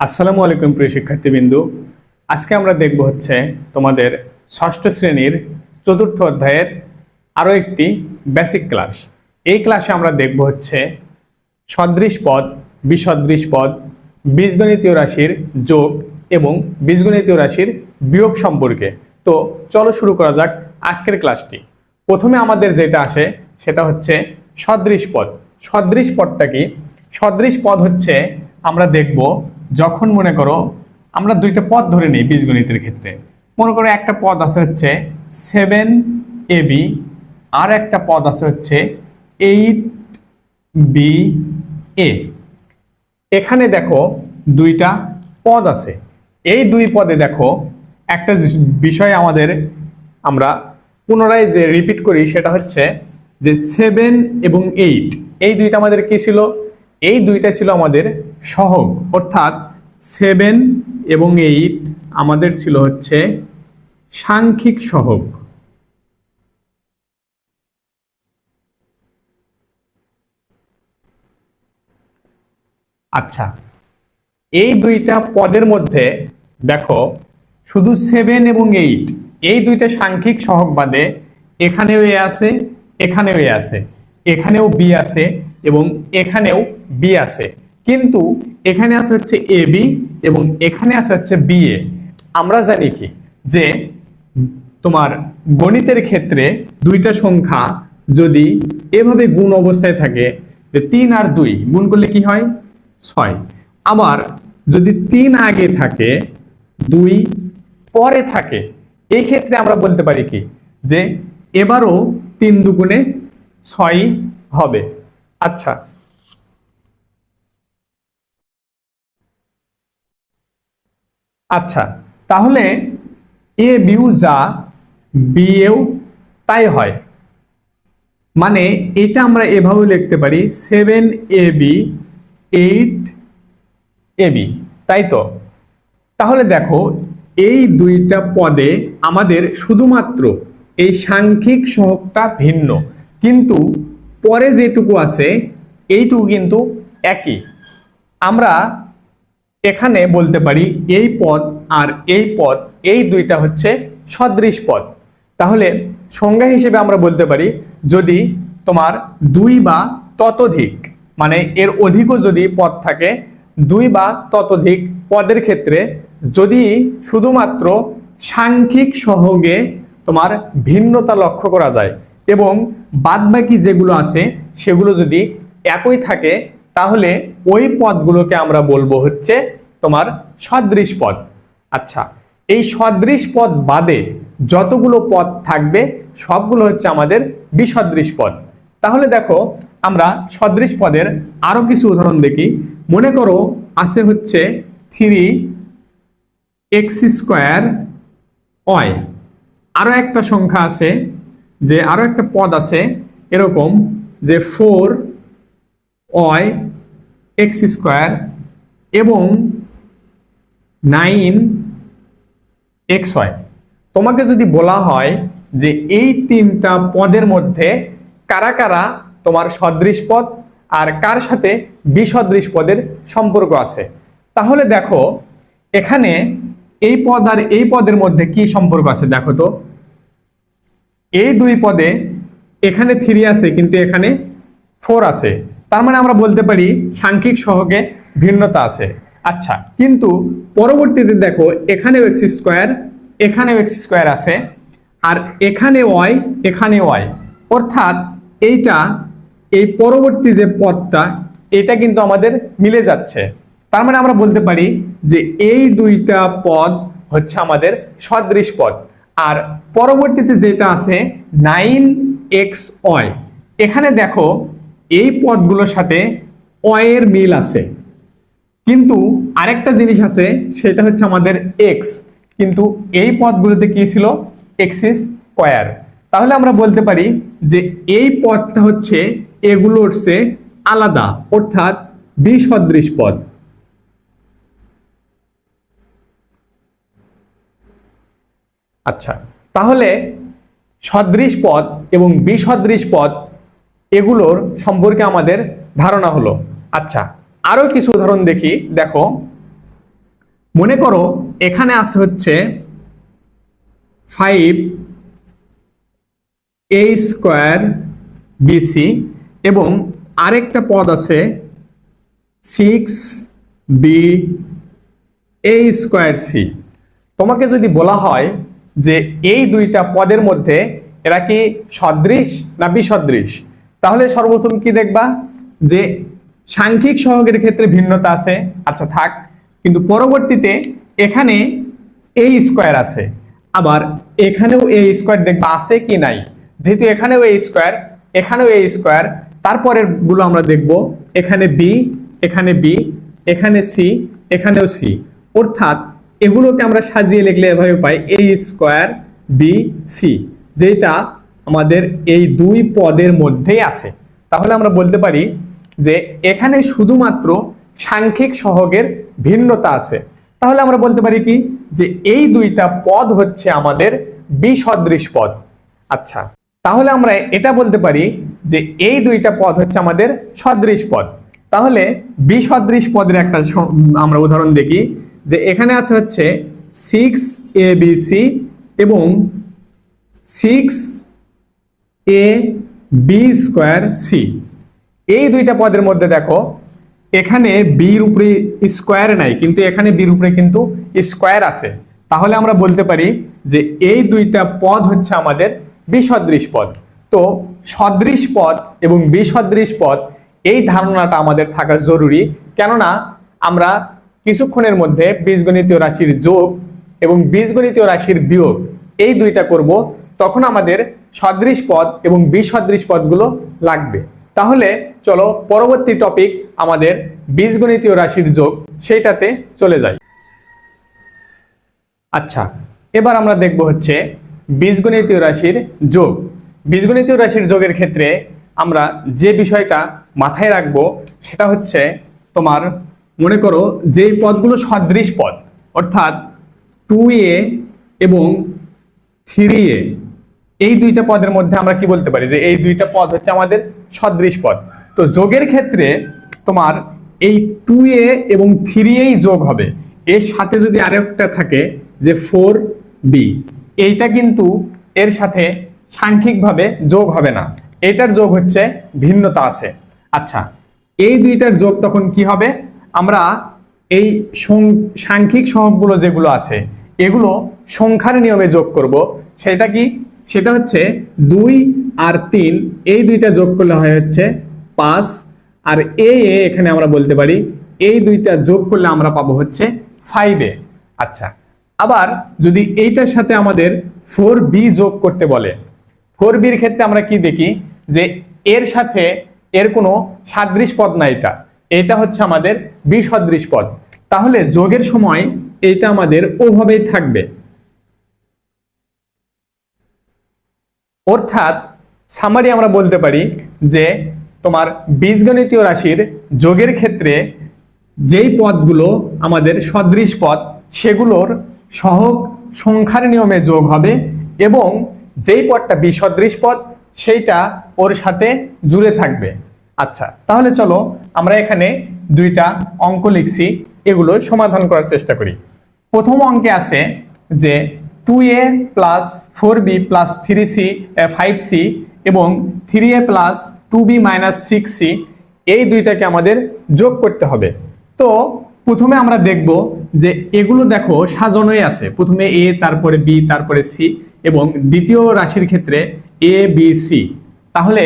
আসসালামু আলাইকুম প্রিয় শিক্ষার্থীবৃন্দু। আজকে আমরা দেখব হচ্ছে তোমাদের ষষ্ঠ শ্রেণির চতুর্থ অধ্যায়ের আরও একটি বেসিক ক্লাস এই ক্লাসে আমরা দেখব হচ্ছে সদৃশ পদ, বিসদৃশ পদ, বীজগণিতীয় রাশির যোগ এবং বীজগণিতীয় রাশির বিয়োগ সম্পর্কে। তো চলো শুরু করা যাক আজকের ক্লাসটি প্রথমে আমাদের যেটা আসে সেটা হচ্ছে সদৃশ পদ। সদৃশ পদটা কি? সদৃশ পদ হচ্ছে আমরা দেখব যখন মনে করো আমরা দুইটা পদ ধরে নিই বীজগণিতের ক্ষেত্রে, মনে করো একটা পদ আছে হচ্ছে সেভেন এ বি আর একটা পদ আছে হচ্ছে এইট বি এ। এখানে দেখো দুইটা পদ আছে। এই দুই পদে দেখো একটা বিষয় আমাদের আমরা পুনরায় যে রিপিট করি সেটা হচ্ছে যে সেভেন এবং এইট, এই দুইটা আমাদের কি ছিল? এই দুইটা ছিল আমাদের সহগ। অর্থাৎ সেভেন এবং এইট আমাদের ছিল হচ্ছে সাংখ্যিক সহগ। আচ্ছা এই দুইটা পদের মধ্যে দেখো, শুধু সেভেন এবং এইট এই দুইটা সাংখ্যিক সহগ বাদে এখানেও এ আছে, এখানেও এ আছে, এখানেও বি আছে এবং এখানেও বি আছে। কিন্তু এখানে আছে হচ্ছে এ বি এবং এখানে আছে হচ্ছে বি এ আমরা জানি কি? যে তোমার গণিতের ক্ষেত্রে দুইটা সংখ্যা যদি এভাবে গুণ অবস্থায় থাকে, যে তিন আর দুই, গুণ করলে কি হয়? ছয়। আবার যদি তিন আগে থাকে, দুই পরে থাকে, এই ক্ষেত্রে আমরা বলতে পারি কি? যে এবারও তিন দুগুণে ছয় হবে। আচ্ছা। আচ্ছা তাহলে এ বিউ যা বিএও তাই হয়। মানে এটা আমরা এভাবে লিখতে পারি seven A B, eight A B, তাই তো? তাহলে দেখো, এই দুইটা পদে আমাদের শুধুমাত্র এই সাংখ্যিক সহগটা ভিন্ন। কিন্তু পরে যেটুকু আছে, এইটুকু কিন্তু একই। আমরা এখানে বলতে পারি এই পদ আর এই পদ, এই দুইটা হচ্ছে সদৃশ পদ। তাহলে সংজ্ঞা হিসেবে আমরা বলতে পারি যদি তোমার দুই বা ততোধিক মানে এর অধিকও যদি পদ থাকে, দুই বা ততোধিক পদের ক্ষেত্রে যদি শুধুমাত্র সাংখ্যিক সহগে তোমার ভিন্নতা লক্ষ্য করা যায় এবং বাদবাকি যেগুলো আছে, সেগুলো যদি একই থাকে, তাহলে ওই পদগুলোকে আমরা বলব হচ্ছে তোমার সদৃশ পদ। আচ্ছা এই সদৃশ পদ বাদে যতগুলো পদ থাকবে, সবগুলো হচ্ছে আমাদের বিসদৃশ পদ। তাহলে দেখো, আমরা সদৃশ পদের আরও কিছু উদাহরণ দেখি। মনে করো, আছে হচ্ছে থ্রি এক্স স্কোয়ার অয় আরও একটা সংখ্যা আছে যে আরও একটা পদ আছে এরকম যে ফোর অয় এক্স স্কোয়ার এবং নাইন এক্স ওয়াই। তোমাকে যদি বলা হয় যে এই তিনটা পদের মধ্যে কারা কারা তোমার সদৃশ পদ আর কার সাথে বিসদৃশ পদের সম্পর্ক আছে, তাহলে দেখো এখানে এই পদ আর এই পদের মধ্যে কি সম্পর্ক আছে দেখো তো। এই দুই পদে এখানে থ্রি আছে, কিন্তু এখানে ফোর আছে। তার মানে আমরা বলতে পারি সাংখ্যিক সহগে ভিন্নতা আছে। আচ্ছা কিন্তু পরবর্তীতে দেখো, এখানেও এক্স স্কোয়ার এখানেও এক্স স্কোয়ার আছে, আর এখানে ওয়াই এখানে ওয়াই অর্থাৎ এইটা, এই পরবর্তী যে পদটা, এটা কিন্তু আমাদের মিলে যাচ্ছে। তার মানে আমরা বলতে পারি যে এই দুইটা পদ হচ্ছে আমাদের সদৃশ পদ। আর পরবর্তীতে যেটা আছে নাইন এক্স ওয়াই। এখানে দেখো, এই পদগুলোর সাথে অয়ের মিল আছে। কিন্তু আরেকটা জিনিস আছে, সেটা হচ্ছে আমাদের এক্স। কিন্তু এই পদগুলোতে কি ছিল? X square. তাহলে আমরা বলতে পারি যে এই পদটা হচ্ছে এগুলোর সে আলাদা, অর্থাৎ বিসদৃশ পদ। আচ্ছা তাহলে সদৃশ পদ এবং বিসদৃশ পদ এগুলোর সম্পর্কে আমাদের ধারণা হলো। আচ্ছা আরও কিছু উদাহরণ দেখি। দেখো, মনে করো এখানে আছে হচ্ছে ফাইভ এ স্কোয়ার বিসি এবং আরেকটা পদ আছে six B A square C তোমাকে যদি বলা হয় যে এই দুইটা পদের মধ্যে এরা কি সদৃশ না বিসদৃশ? তাহলে সর্বপ্রথম কি দেখবা? যে সাংখ্যিক সহগের ক্ষেত্রে ভিন্নতা আছে আচ্ছা থাক, কিন্তু পরবর্তীতে এখানে এই স্কোয়ার আছে। আবার এখানেও এই স্কোয়ার দেখবা আছে কি নাই? যেহেতু এখানেও এই স্কোয়ার এখানেও এই স্কোয়ার তারপরেরগুলো আমরা দেখব। এখানে বি এখানে বি এখানে সি এখানেও সি অর্থাৎ এগুলোকে আমরা সাজিয়ে লিখলে এভাবে পাই এ স্কোয়ার বি সি যেটা আমাদের এই দুই পদের মধ্যেই আছে। তাহলে আমরা বলতে পারি যে এখানে শুধুমাত্র সাংখ্যিক সহগের ভিন্নতা আছে। তাহলে আমরা বলতে পারি কি? যে এই দুইটা পদ হচ্ছে আমাদের বিসদৃশ পদ। আচ্ছা তাহলে আমরা এটা বলতে পারি যে এই দুইটা পদ হচ্ছে আমাদের সদৃশ পদ। তাহলে বিসদৃশ পদের একটা আমরা উদাহরণ দেখি। যে এখানে আছে হচ্ছে সিক্স এ বি সি এবং six A B square C এই দুইটা পদের মধ্যে দেখো, এখানে বির উপরে স্কোয়ার নাই, কিন্তু এখানে বির উপরে কিন্তু স্কোয়ার আছে। তাহলে আমরা বলতে পারি যে এই দুইটা পদ হচ্ছে আমাদের বিসদৃশ পদ। তো সদৃশ পদ এবং বিসদৃশ পদ, এই ধারণাটা আমাদের থাকা জরুরি। কেননা আমরা কিছুক্ষণের মধ্যে বীজগণিতীয় রাশির যোগ এবং বীজগণিতীয় রাশির বিয়োগ, এই দুইটা করব, তখন আমাদের সদৃশ পদ এবং বিসদৃশ পদগুলো লাগবে। তাহলে চলো পরবর্তী টপিক আমাদের বীজগণিতীয় রাশির যোগ, সেইটাতে চলে যাই। আচ্ছা এবার আমরা দেখব হচ্ছে বীজগণিতীয় রাশির যোগ। বীজগণিতীয় রাশির যোগের ক্ষেত্রে আমরা যে বিষয়টা মাথায় রাখব, সেটা হচ্ছে তোমার মনে করো যে পদগুলো সদৃশ পদ, অর্থাৎ টু এ এবং থ্রি এ এই দুইটা পদের মধ্যে আমরা কি বলতে পারি? যে এই দুইটা পদ হচ্ছে আমাদের সদৃশ পদ। তো যোগের ক্ষেত্রে তোমার এই টু এ এবং থ্রি এই যোগ হবে। এর সাথে যদি আরেকটা থাকে, যে ফোর বি এইটা কিন্তু এর সাথে সাংখ্যিকভাবে যোগ হবে না। এটার যোগ হচ্ছে ভিন্নতা আছে। আচ্ছা এই দুইটার যোগ তখন কি হবে? আমরা এই সাংখ্যিক সহগগুলো যেগুলো আছে, এগুলো সংখ্যার নিয়মে যোগ করব। সেটা কি? সেটা হচ্ছে দুই আর তিন, এই দুইটা যোগ করলে হয় হচ্ছে পাঁচ। আর এ এখানে আমরা বলতে পারি, এই দুইটা যোগ করলে আমরা পাবো হচ্ছে ফাইভ এ। আচ্ছা আবার যদি এইটার সাথে আমাদের ফোর বি যোগ করতে বলে ফোর বির ক্ষেত্রে আমরা কি দেখি? যে এর সাথে এর কোনো সাদৃশ পদ না এটা। এটা হচ্ছে আমাদের বিসদৃশ পদ। তাহলে যোগের সময় এটা আমাদের ওভাবেই থাকবে। অর্থাৎ সামারি আমরা বলতে পারি যে তোমার বীজগণিতীয় রাশির যোগের ক্ষেত্রে যেই পদগুলো আমাদের সদৃশ পদ, সেগুলোর সহগ সংখ্যার নিয়মে যোগ হবে এবং যেই পদটা বিসদৃশ পদ, সেইটা ওর সাথে জুড়ে থাকবে। আচ্ছা তাহলে চলো আমরা এখানে দুইটা অঙ্ক লিখছি, এগুলো সমাধান করার চেষ্টা করি। প্রথম অঙ্কে আছে যে two A plus four B plus three C five C এবং three A plus two B minus six C এই দুইটাকে আমাদের যোগ করতে হবে। তো প্রথমে আমরা দেখব যে এগুলো দেখো সাজানোই আছে। প্রথমে এ তারপরে বি তারপরে সি এবং দ্বিতীয় রাশির ক্ষেত্রে এ বি সি তাহলে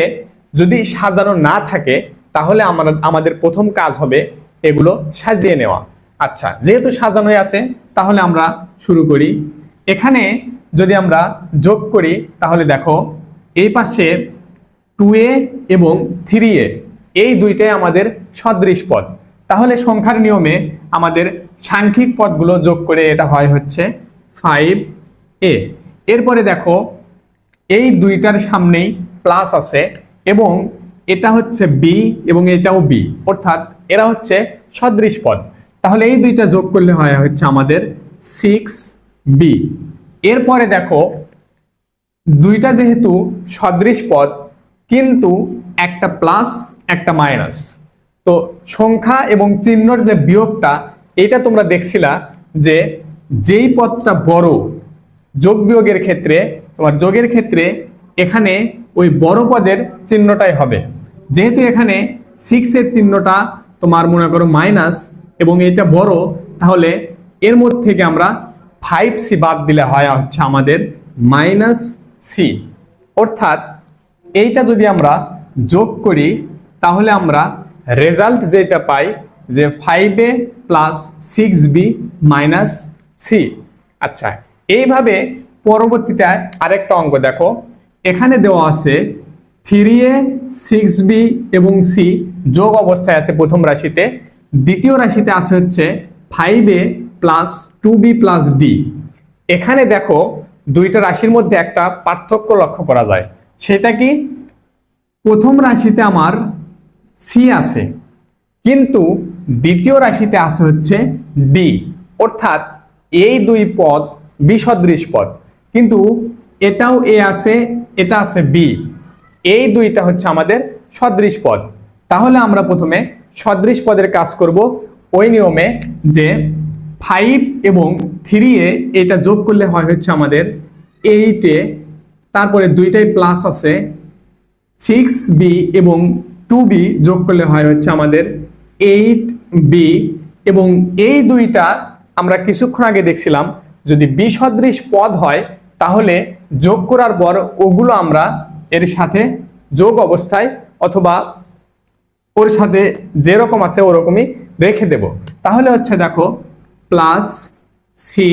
যদি সাজানো না থাকে, তাহলে আমরা, আমাদের প্রথম কাজ হবে এগুলো সাজিয়ে নেওয়া। আচ্ছা যেহেতু সাজানোই আছে, তাহলে আমরা শুরু করি। এখানে যদি আমরা যোগ করি, তাহলে দেখো, এই পাশে টু এ এবং থ্রি এ এই দুইটাই আমাদের সদৃশ পদ। তাহলে সংখ্যার নিয়মে আমাদের সাংখ্যিক পদগুলো যোগ করে এটা হয় হচ্ছে ফাইভ এ এরপরে দেখো, এই দুইটার সামনেই প্লাস আছে এবং এটা হচ্ছে বি এবং এটাও বি অর্থাৎ এরা হচ্ছে সদৃশ পদ। তাহলে এই দুইটা যোগ করলে হয় হচ্ছে আমাদের সিক্স বি এরপরে দেখো, দুইটা যেহেতু সদৃশ পদ, কিন্তু একটা প্লাস একটা মাইনাস তো সংখ্যা এবং চিহ্নর যে বিয়োগটা, এটা তোমরা দেখছিলা যে যেই পদটা বড় যোগ বিয়োগের ক্ষেত্রে, তোমার যোগের ক্ষেত্রে এখানে ওই বড় পদের চিহ্নটাই হবে। যেহেতু এখানে সিক্স এর চিহ্নটা তোমার মনে করো মাইনাস এবং এটা বড়, তাহলে এর মধ্যে থেকে আমরা ফাইভ সি বাদ দিলে হয় হচ্ছে আমাদের মাইনাস সি অর্থাৎ এইটা যদি আমরা যোগ করি, তাহলে আমরা রেজাল্ট যেটা পাই যে five A plus six B minus C আচ্ছা এইভাবে পরবর্তীতে আরেকটা অঙ্ক দেখো। এখানে দেওয়া আছে থ্রি এ সিক্স বি এবং সি যোগ অবস্থায় আছে প্রথম রাশিতে। দ্বিতীয় রাশিতে আছে হচ্ছে five A plus two B plus D এখানে দেখো দুইটা রাশির মধ্যে একটা পার্থক্য লক্ষ্য করা যায়। সেটা কি? প্রথম রাশিতে আমার সি আছে, কিন্তু দ্বিতীয় রাশিতে আছে হচ্ছে ডি অর্থাৎ এই দুই পদ বিসদৃশ পদ, কিন্তু এটাও এ আছে এটা আছে বি এই দুইটা হচ্ছে আমাদের সদৃশ পদ। তাহলে আমরা প্রথমে সদৃশ পদের কাজ করব ওই নিয়মে যে ফাইভ এবং থ্রি এ এটা যোগ করলে হয় হচ্ছে আমাদের এইটে তারপরে দুইটাই প্লাস আছে। সিক্স বি এবং টু বি যোগ করলে হয় হচ্ছে আমাদের এইট বি এবং এই দুইটা আমরা কিছুক্ষণ আগে দেখছিলাম। যদি বিসদৃশ পদ হয়, তাহলে যোগ করার পর ওগুলো আমরা এর সাথে যোগ অবস্থায় অথবা ওর সাথে যেরকম আছে ওরকমই রেখে দেব। তাহলে হচ্ছে দেখো প্লাস সি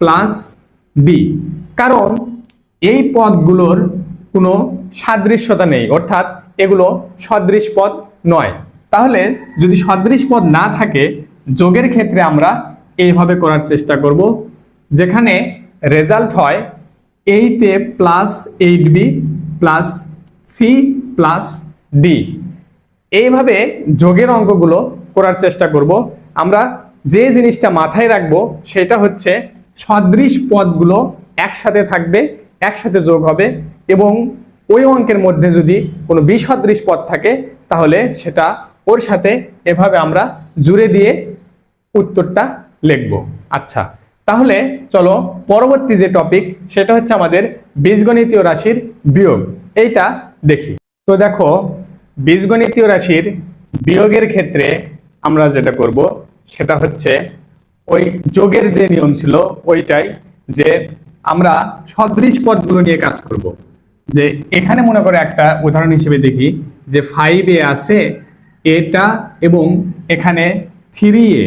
প্লাস বি কারণ এই পদগুলোর কোনো সাদৃশ্যতা নেই, অর্থাৎ এগুলো সদৃশ পদ নয়। তাহলে যদি সদৃশ পদ না থাকে, যোগের ক্ষেত্রে আমরা এইভাবে করার চেষ্টা করব। যেখানে রেজাল্ট হয় eight A plus eight B plus C plus D এইভাবে যোগের অঙ্কগুলো করার চেষ্টা করব। আমরা যে জিনিসটা মাথায় রাখব, সেটা হচ্ছে সদৃশ পদগুলো একসাথে থাকবে, একসাথে যোগ হবে এবং ওই অঙ্কের মধ্যে যদি কোনো বিসদৃশ পদ থাকে, তাহলে সেটা ওর সাথে এভাবে আমরা জুড়ে দিয়ে উত্তরটা লিখব। আচ্ছা তাহলে চলো পরবর্তী যে টপিক সেটা হচ্ছে আমাদের বীজগণিতীয় রাশির বিয়োগ। এইটা দেখি। তো দেখো, বীজগণিতীয় রাশির বিয়োগের ক্ষেত্রে আমরা যেটা করব, সেটা হচ্ছে ওই যোগের যে নিয়ম ছিল, ওইটাই যে আমরা সদৃশ পদগুলো নিয়ে কাজ করব। যে এখানে মনে করে একটা উদাহরণ হিসেবে দেখি, যে ফাইভ এ আছে, এটা এবং এখানে থ্রি এ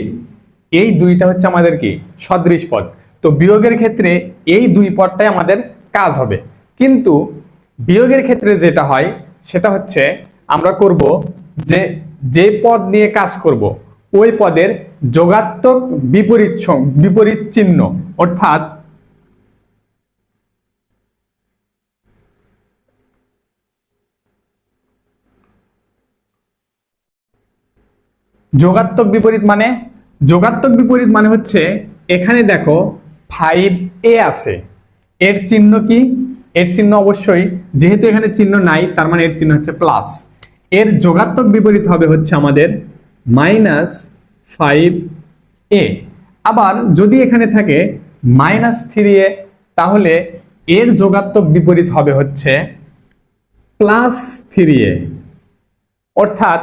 এই দুইটা হচ্ছে আমাদের কি? সদৃশ পদ। তো বিয়োগের ক্ষেত্রে এই দুই পদটাই আমাদের কাজ হবে। কিন্তু বিয়োগের ক্ষেত্রে যেটা হয়, সেটা হচ্ছে আমরা করব যে যে পদ নিয়ে কাজ করব, ওই পদের যোগাত্মক বিপরীত বিপরীত চিহ্ন। অর্থাৎ যোগাত্মক বিপরীত মানে যোগাত্মক বিপরীত মানে হচ্ছে, এখানে দেখো ফাইভ এ আছে। এর চিহ্ন কি? এর চিহ্ন অবশ্যই, যেহেতু এখানে চিহ্ন নাই, তার মানে এর চিহ্ন হচ্ছে প্লাস এর যোগাত্মক বিপরীত হবে হচ্ছে আমাদের মাইনাস ফাইভ এ আবার যদি এখানে থাকে মাইনাস থ্রি এ তাহলে এর যোগাত্মক বিপরীত হবে হচ্ছে প্লাস থ্রি এ অর্থাৎ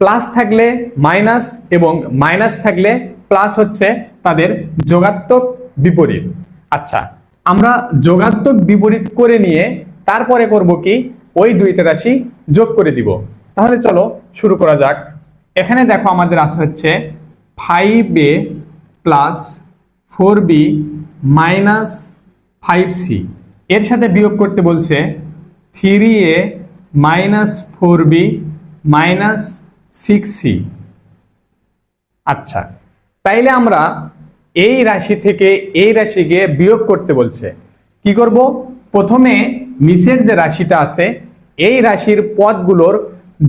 প্লাস থাকলে মাইনাস এবং মাইনাস থাকলে প্লাস হচ্ছে তাদের যোগাত্মক বিপরীত। আচ্ছা আমরা যোগাত্মক বিপরীত করে নিয়ে তারপরে করব কি? ওই দুইটা রাশি যোগ করে দিব। তাহলে চলো শুরু করা যাক। এখানে দেখো আমাদের আছে হচ্ছে five A plus four B minus five C এর সাথে বিয়োগ করতে বলছে three A minus four B minus six C আচ্ছা তাইলে আমরা এই রাশি থেকে এই রাশিকে বিয়োগ করতে বলছে। কি করব? প্রথমে নিচের যে রাশিটা আছে, এই রাশির পদগুলোর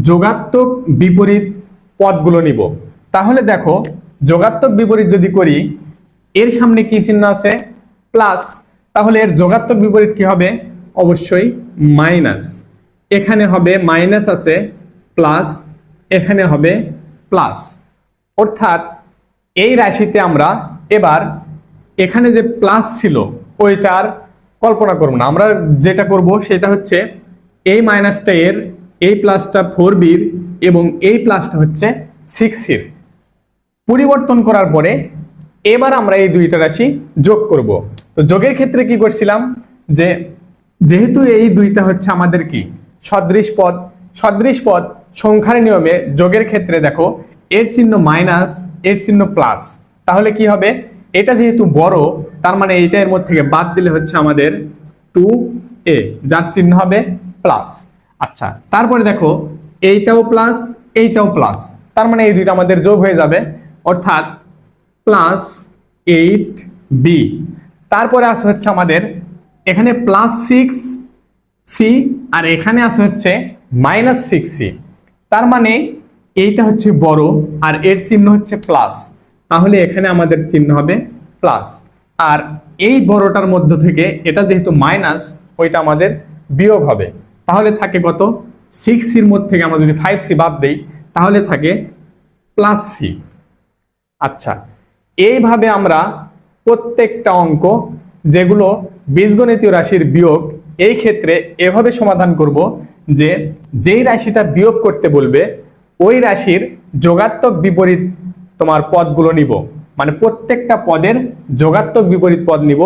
যোগাত্মক বিপরীত পদগুলো নিব। তাহলে দেখো, যোগাত্মক বিপরীত যদি করি, এর সামনে কি চিহ্ন আছে? প্লাস। তাহলে এর যোগাত্মক বিপরীত কি হবে? অবশ্যই মাইনাস। এখানে হবে মাইনাস আছে, প্লাস। এখানে হবে প্লাস অর্থাৎ এই রাশিতে আমরা এবার এখানে যে প্লাস ছিল, ওইটার কল্পনা করব না। আমরা যেটা করব সেটা হচ্ছে এই মাইনাসটা এর এই প্লাসটা ফোর বির এবং এই প্লাসটা হচ্ছে সিক্স এর পরিবর্তন করার পরে এবার আমরা এই দুইটা রাশি যোগ করব। তো যোগের ক্ষেত্রে কি করছিলাম? যে যেহেতু এই দুইটা হচ্ছে আমাদের কি? সদৃশ পদ। সদৃশ পদ সংখ্যার নিয়মে যোগের ক্ষেত্রে দেখো, এর চিহ্ন মাইনাস এর চিহ্ন প্লাস তাহলে কি হবে? এটা যেহেতু বড়, তার মানে এইটা এর মধ্যে থেকে বাদ দিলে হচ্ছে আমাদের টু এ যার চিহ্ন হবে প্লাস আচ্ছা তারপরে দেখো, এইটাও প্লাস এইটাও প্লাস তার মানে এই দুইটা আমাদের যোগ হয়ে যাবে, অর্থাৎ প্লাস এইট বি তারপরে আছে হচ্ছে আমাদের, এখানে প্লাস সিক্স সি আর এখানে আছে হচ্ছে মাইনাস সিক্স সি তার মানে এইটা হচ্ছে বড় আর এর চিহ্ন হচ্ছে প্লাস তাহলে এখানে আমাদের চিহ্ন হবে প্লাস আর এই বড়টার মধ্য থেকে এটা যেহেতু মাইনাস ওইটা আমাদের বিয়োগ হবে। তাহলে থাকে কত? সিক্স সির মধ্যে থেকে আমরা যদি ফাইভ সি বাদ দেই, তাহলে থাকে প্লাস সি আচ্ছা এইভাবে আমরা প্রত্যেকটা অঙ্ক যেগুলো বীজগণিতীয় রাশির বিয়োগ, এই ক্ষেত্রে এভাবে সমাধান করব যে যেই রাশিটা বিয়োগ করতে বলবে, ওই রাশির যোগাত্মক বিপরীত তোমার পদগুলো নিব। মানে প্রত্যেকটা পদের যোগাত্মক বিপরীত পদ নিব।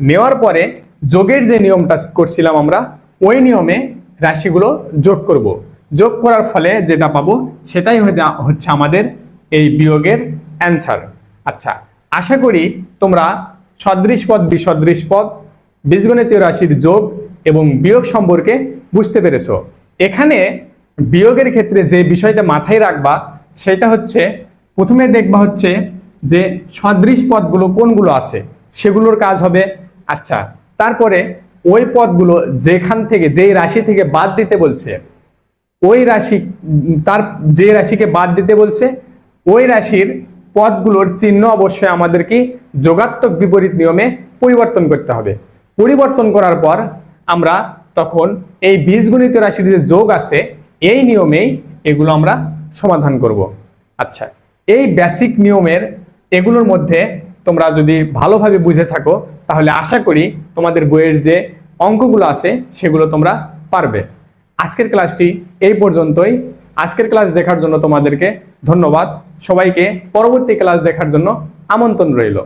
নেওয়ার পরে যোগের যে নিয়মটা করছিলাম আমরা, ওই নিয়মে রাশিগুলো যোগ করব। যোগ করার ফলে যেটা পাবো, সেটাই হচ্ছে আমাদের এই বিয়োগের অ্যান্সার। আচ্ছা আশা করি তোমরা সদৃশ পদ, বিসদৃশ পদ, বীজগণিতীয় রাশির যোগ এবং বিয়োগ সম্পর্কে বুঝতে পেরেছ? এখানে বিয়োগের ক্ষেত্রে যে বিষয়টা মাথায় রাখবা, সেটা হচ্ছে প্রথমে দেখবা হচ্ছে যে সদৃশ পদগুলো কোনগুলো আছে? সেগুলোর কাজ হবে আচ্ছা তারপরে ওই পদগুলো যেখান থেকে, যেই রাশি থেকে বাদ দিতে বলছে, ওই রাশি, তার যে রাশিকে বাদ দিতে বলছে, ওই রাশির পদগুলোর চিহ্ন অবশ্যই আমাদেরকে যোগাত্মক বিপরীত নিয়মে পরিবর্তন করতে হবে। পরিবর্তন করার পর আমরা তখন এই বীজগণিত রাশির যে যোগ আছে, এই নিয়মেই এগুলো আমরা সমাধান করব। আচ্ছা এই বেসিক নিয়মের এগুলোর মধ্যে তোমরা যদি ভালোভাবে বুঝে থাকো, তাহলে আশা করি তোমাদের বইয়ের যে অঙ্কগুলো আছে, সেগুলো তোমরা পারবে। আজকের ক্লাসটি এই পর্যন্তই। আজকের ক্লাস দেখার জন্য তোমাদেরকে ধন্যবাদ। সবাইকে পরবর্তী ক্লাস দেখার জন্য আমন্ত্রণ রইল।